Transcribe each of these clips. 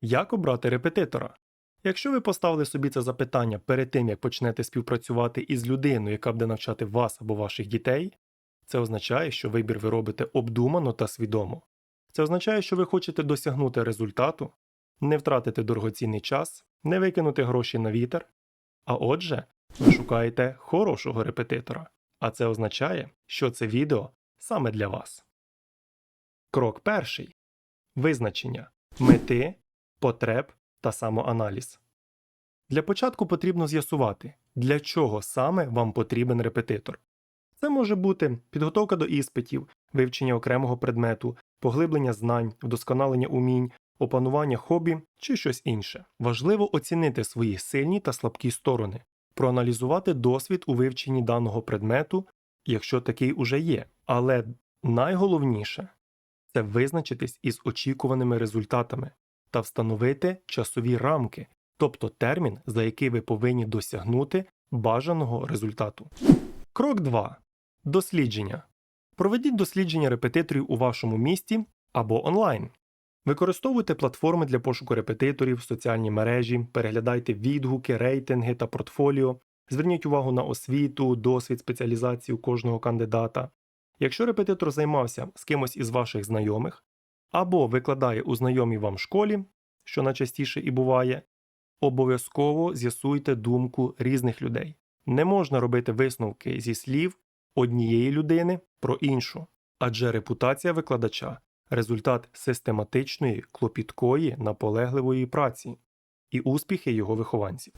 Як обрати репетитора? Якщо ви поставили собі це запитання перед тим, як почнете співпрацювати із людиною, яка буде навчати вас або ваших дітей, це означає, що вибір ви робите обдумано та свідомо. Це означає, що ви хочете досягнути результату, не втратити дорогоцінний час, не викинути гроші на вітер. А отже, ви шукаєте хорошого репетитора. А це означає, що це відео саме для вас. Крок перший визначення мети, потреб та самоаналіз. Для початку потрібно з'ясувати, для чого саме вам потрібен репетитор. Це може бути підготовка до іспитів, вивчення окремого предмету, поглиблення знань, вдосконалення умінь, опанування хобі чи щось інше. Важливо оцінити свої сильні та слабкі сторони, проаналізувати досвід у вивченні даного предмету, якщо такий уже є. Але найголовніше це визначитись із очікуваними результатами та встановити часові рамки, тобто термін, за який ви повинні досягнути бажаного результату. Крок 2. Дослідження. Проведіть дослідження репетиторів у вашому місті або онлайн. Використовуйте платформи для пошуку репетиторів, соціальні мережі, переглядайте відгуки, рейтинги та портфоліо, зверніть увагу на освіту, досвід спеціалізацію кожного кандидата. Якщо репетитор займався з кимось із ваших знайомих або викладає у знайомій вам школі, що найчастіше і буває, обов'язково з'ясуйте думку різних людей. Не можна робити висновки зі слів однієї людини про іншу, адже репутація викладача результат систематичної, клопіткої, наполегливої праці і успіхи його вихованців.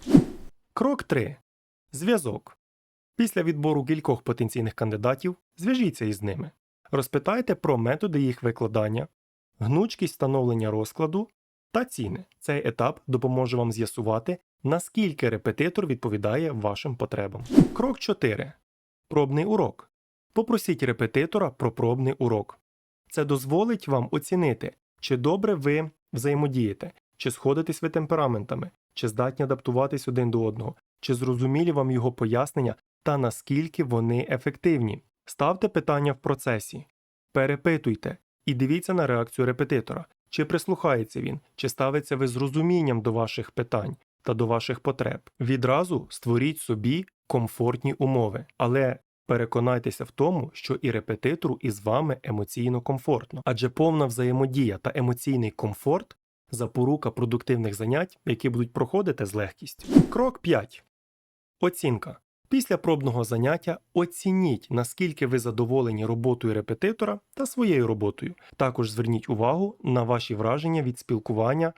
Крок 3. Зв'язок. Після відбору кількох потенційних кандидатів зв'яжіться із ними. Розпитайте про методи їх викладання, гнучкість встановлення розкладу та ціни. Цей етап допоможе вам з'ясувати, наскільки репетитор відповідає вашим потребам. Крок 4. Пробний урок. Попросіть репетитора про пробний урок. Це дозволить вам оцінити, чи добре ви взаємодієте, чи сходитесь ви темпераментами, чи здатні адаптуватись один до одного, чи зрозумілі вам його пояснення та наскільки вони ефективні. Ставте питання в процесі, перепитуйте і дивіться на реакцію репетитора, чи прислухається він, чи ставиться ви з розумінням до ваших питань та до ваших потреб. Відразу створіть собі комфортні умови, але переконайтеся в тому, що і репетитору із вами емоційно комфортно, адже повна взаємодія та емоційний комфорт запорука продуктивних занять, які будуть проходити з легкістю. Крок 5. Оцінка. Після пробного заняття оцініть, наскільки ви задоволені роботою репетитора та своєю роботою. Також зверніть увагу на ваші враження від спілкування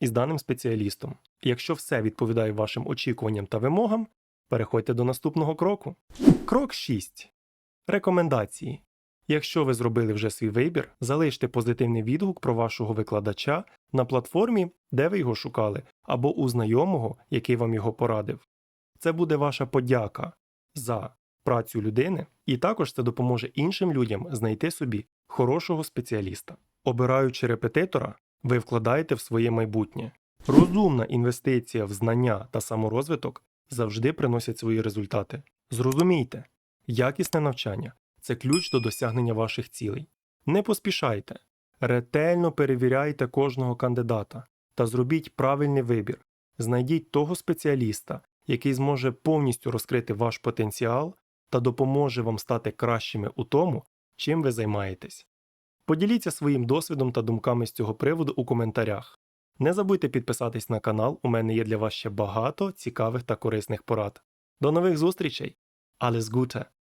із даним спеціалістом. Якщо все відповідає вашим очікуванням та вимогам, переходьте до наступного кроку. Крок 6. Рекомендації. Якщо ви зробили вже свій вибір, залиште позитивний відгук про вашого викладача на платформі, де ви його шукали, або у знайомого, який вам його порадив. Це буде ваша подяка за працю людини, і також це допоможе іншим людям знайти собі хорошого спеціаліста. Обираючи репетитора, ви вкладаєте в своє майбутнє. Розумна інвестиція в знання та саморозвиток завжди приносять свої результати. Зрозумійте, якісне навчання це ключ до досягнення ваших цілей. Не поспішайте, ретельно перевіряйте кожного кандидата та зробіть правильний вибір. Знайдіть того спеціаліста, який зможе повністю розкрити ваш потенціал та допоможе вам стати кращими у тому, чим ви займаєтесь. Поділіться своїм досвідом та думками з цього приводу у коментарях. Не забудьте підписатись на канал, у мене є для вас ще багато цікавих та корисних порад. До нових зустрічей! Alles Gute!